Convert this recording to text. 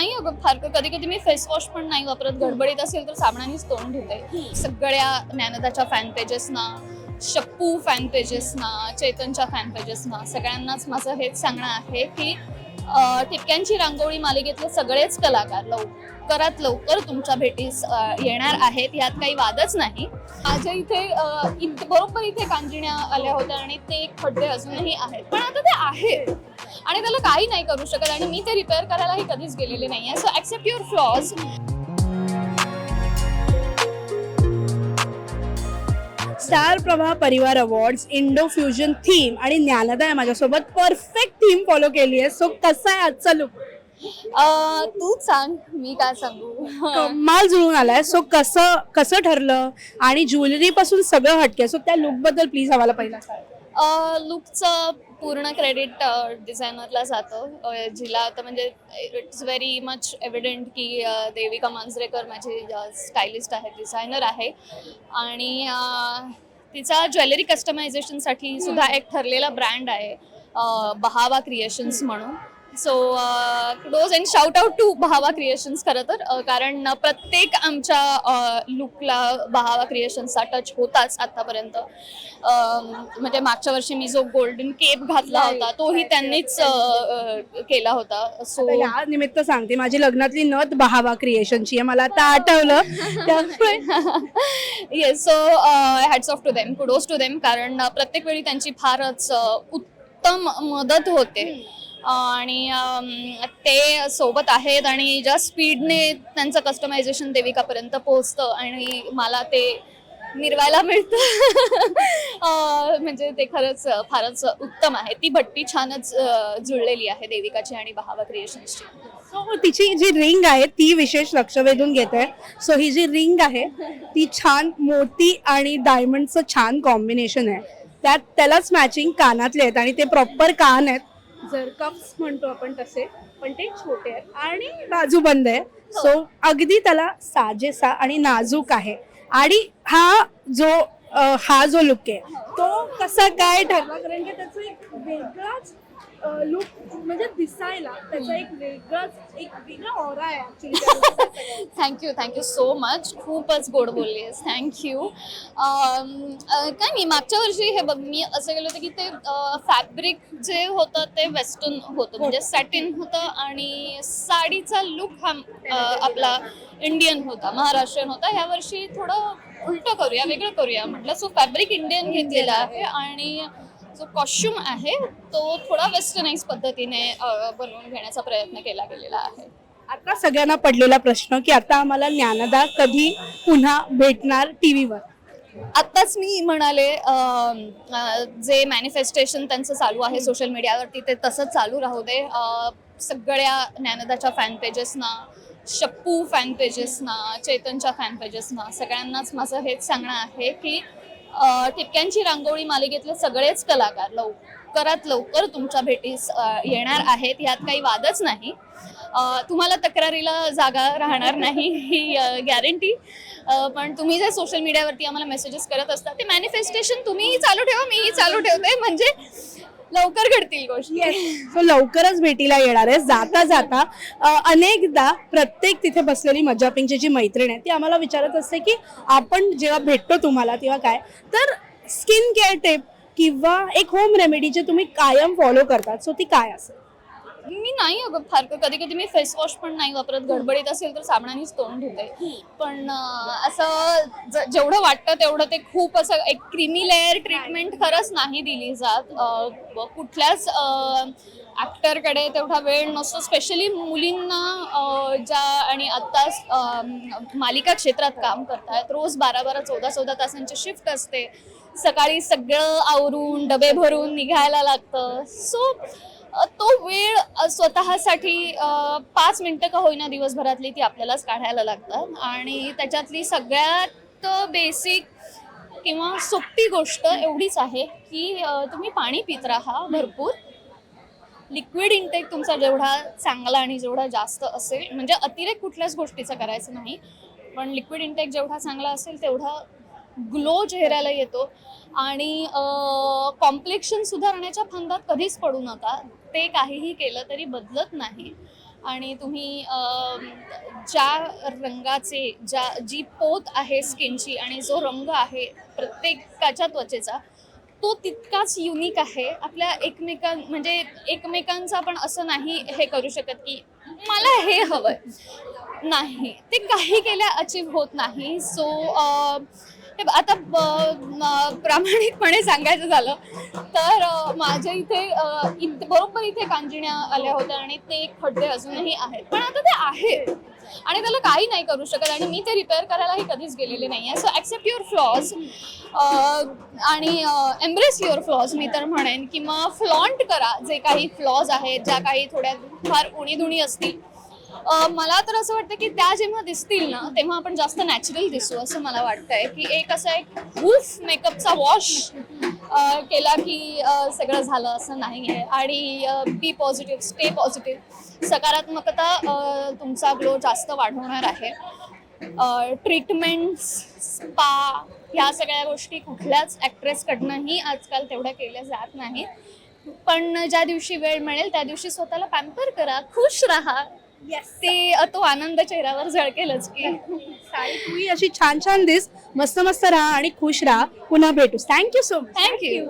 नाही अगं फार कधी कधी मी फेस वॉश पण नाही वापरत. गडबडीत असेल तर साबणानेच तोंड धुते. सगळ्या ज्ञानदाच्या फॅन पेजेसना शप्पू फॅन पेजेसना चेतनच्या फॅन पेजेसना सगळ्यांनाच माझं हेच सांगणं आहे की ठिपक्यांची रांगोळी मालिकेतले सगळेच कलाकार लवकरात लवकर तुमच्या भेटीस येणार आहेत. यात काही वादच नाही. माझ्या इथे इथे- बरोबर इथे कांजिण्या आल्या होत्या आणि ते एक खड्डे अजूनही आहेत. पण आता ते आहेत. आणि त्याला काही नाही करू शकत आणि मी ते रिपेअर करायलाही कधीच गेलेले नाहीये so accept your flaws star Pravah Parivar awards Indo fusion theme आणि ज्ञानदा आहे माझ्यासोबत. परफेक्ट थीम फॉलो केली आहे. सो कसा आहे आजचा लुक तूच सांग. मी काय सांगू? कमाल जुळून आलाय. सो कसं कसं ठरलं? आणि ज्वेलरी पासून सगळं हटके. सो त्या लुकबद्दल प्लीज आम्हाला पहिला सांग. लुकचं पूर्ण क्रेडिट डिझायनरला जातं. जिला आता म्हणजे इट्स व्हेरी मच एव्हिडंट की देविका मांजरेकर माझी स्टायलिस्ट आहे डिझायनर आहे. आणि तिचा ज्वेलरी कस्टमायझेशनसाठी सुद्धा एक ठरलेला ब्रँड आहे बहावा क्रिएशन्स म्हणून. So those and shout out to Bahava creations खरं तर. कारण प्रत्येक आमच्या लुकला बहावा क्रिएशन्सचा टच होताच आतापर्यंत. म्हणजे मागच्या वर्षी मी जो गोल्डन केप घातला होता तोही त्यांनीच केला होता. सो या निमित्त सांगते माझी लग्नातली नथ बहावा क्रिएशनची आहे. मला आता आठवलं. त्यामुळे yes so hats off to them kudos to them कारण प्रत्येक वेळी त्यांची फारच उत्तम मदत होते. आणि ते सोबत आहेत आणि ज्या स्पीडने त्यांचं कस्टमायझेशन देविकापर्यंत पोहोचतं आणि मला ते मिरवायला मिळतं. म्हणजे ते खरंच फारच उत्तम आहे. ती भट्टी छानच जुळलेली आहे देविकाची आणि बहावा क्रिएशन्सची सो हो, हो, तिची जी रिंग आहे ती विशेष लक्ष वेधून घेते. सो ही जी रिंग आहे ती छान मोती आणि डायमंडचं छान कॉम्बिनेशन आहे. त्यात त्यालाच मॅचिंग कानातले आहेत आणि ते प्रॉपर कान आहेत. जर कप्स म्हणतो आपण तसे पण ते छोटे आहेत आणि बाजूबंद आहे. सो अगदी त्याला साजेसा आणि नाजूक आहे. आणि हा जो हा जो लुक आहे. तो कसा काय ठरला कारण की त्याचा एक वेगळाच लुक म्हणजे दिसायला त्याचा एक वेगळाच एक वेगळा ऑरा आहे actually thank you thank you so much खूपच गोड बोलली आहेस. थँक्यू काय मी मागच्या वर्षी हे बघ मी असं केलं होतं की ते फॅब्रिक जे होतं ते वेस्टर्न होतं. म्हणजे सॅटिन होतं आणि साडीचा लुक हा आपला इंडियन होता महाराष्ट्रीयन होता. ह्या वर्षी थोडं उलट करूया वेगळं करूया. म्हटलं सो फॅब्रिक इंडियन घेतलेला आहे. आणि जो कॉस्ट्युम आहे तो थोडा वेस्टर्नाइज पद्धतीने अं, बनवून घेण्याचा प्रयत्न केला गेलेला आहे. आता सगळ्यांना पडलेला प्रश्न की आता आम्हाला ज्ञानदा कधी पुन्हा भेटणार टीव्हीवर? आत्ताच मी म्हणाले अं, अं, जे मॅनिफेस्टेशन त्यांचं चालू आहे सोशल मीडियावरती ते तसंच चालू राहू दे. अं, सगळ्या ज्ञानदाच्या फॅन पेजेसना शप्पू फॅन पेजेसना चैतनच्या फॅन पेजेसना सगळ्यांनाच माझं हेच सांगणं आहे की ठिपक्यांची रांगोळी मालिकेतले सगळेच कलाकार लवकरात लवकर तुमच्या भेटीस येणार आहेत यात काही वादच नाही. तुम्हाला तक्रारीला जागा राहणार नाही ही गॅरंटी पण तुम्ही जे सोशल मीडियावरती आम्हाला मेसेजेस करत असता ते मॅनिफेस्टेशन तुम्हीही चालू ठेवा मीही चालू ठेवते. म्हणजे लवकर घडतील गोष्टी. सो लवकरच भेटीला येणार आहे. जाता जाता अ, अनेकदा प्रत्येक तिथे बसलेली मज्जापिंगची जी मैत्रीण आहे ती आम्हाला विचारत असते की आपण जेव्हा भेटतो तुम्हाला तेव्हा काय? तर स्किन केअर टिप किंवा एक होम रेमेडी जे तुम्ही कायम फॉलो करतात सो ती काय असेल? मी नाही अगं फार कधी कधी मी फेसवॉश पण नाही वापरत. गडबडीत असेल तर साबणानेच तोंड धुते. पण असं ज- जेवढं वाटतं तेवढं ते खूप असं एक क्रीमी लेअर ट्रीटमेंट खरंच नाही दिली जात. अं, कुठल्याच ॲक्टरकडे तेवढा वेळ नसतो. स्पेशली मुलींना अं, ज्या आणि आत्ताच अं, मालिका क्षेत्रात काम करतायत रोज बारा बारा चौदा चौदा तासांची शिफ्ट असते. सकाळी सगळं आवरून डबे भरून निघायला लागतं. सो तो वेळ स्वतःसाठी पाच मिनटं का होईना दिवसभरातली ती आपल्यालाच काढायला लागतात. आणि त्याच्यातली सगळ्यात बेसिक किंवा सोपी गोष्ट एवढीच आहे की तुम्ही पाणी पित राहा भरपूर. लिक्विड इंटेक तुमचा जेवढा चांगला आणि जेवढा जास्त असेल म्हणजे अतिरेक कुठल्याच गोष्टीचा करायचं नाही. पण लिक्विड इंटेक जेवढा चांगला असेल तेवढा ग्लो चेहऱ्याला येतो आणि कॉम्प्लेक्शन सुधारण्याच्या फंदात कधीच पडू नका. ते काहीही केलं तरी बदलत नाही. आणि तुम्ही ज्या रंगाचे ज्या जी पोत आहे स्किनची आणि जो रंग आहे प्रत्येकाच्या त्वचेचा तो तितकाच युनिक आहे. आपल्या एकमेकां म्हणजे एकमेकांचं आपण असं नाही हे करू शकत की मला हे हवं नाही. ते काही केल्या अचीव होत नाही. सो आता प्रामाणिकपणे सांगायचं झालं तर माझ्या इथे बरोबर इथे कांजिण्या आल्या होत्या आणि ते खड्डे अजूनही आहेत. पण आता ते आहेत आणि त्याला काही नाही करू शकत आणि मी ते रिपेअर करायलाही कधीच गेलेले नाही आहे. सो ॲक्सेप्ट युअर फ्लॉज आणि एम्ब्रेस युअर फ्लॉज मी तर म्हणेन. किंवा फ्लॉन्ट करा जे काही फ्लॉज आहेत ज्या काही थोड्या फार उणीधुणी असतील. मला तर असं वाटतं की त्या जेव्हा दिसतील ना तेव्हा आपण जास्त नॅचरल दिसू असं मला वाटतंय. की एक असं एक वूफ मेकअपचा वॉश केला की सगळं झालं असं नाही आहे आणि बी पॉझिटिव्ह स्टे पॉझिटिव्ह सकारात्मकता तुमचा ग्लो जास्त वाढवणार आहे. ट्रीटमेंट्स स्पा ह्या सगळ्या गोष्टी कुठल्याच ॲक्ट्रेसकडनंही आजकाल तेवढ्या केल्या जात नाहीत. पण ज्या दिवशी वेळ मिळेल त्या दिवशी स्वतःला पॅम्पर करा खुश राहा. ते तो आनंद चेहऱ्यावर झळकेलच की. साई तूही अशी छान छान दिस. मस्त मस्त राहा आणि खुश राहा. पुन्हा भेटूस. Thank you so much thank you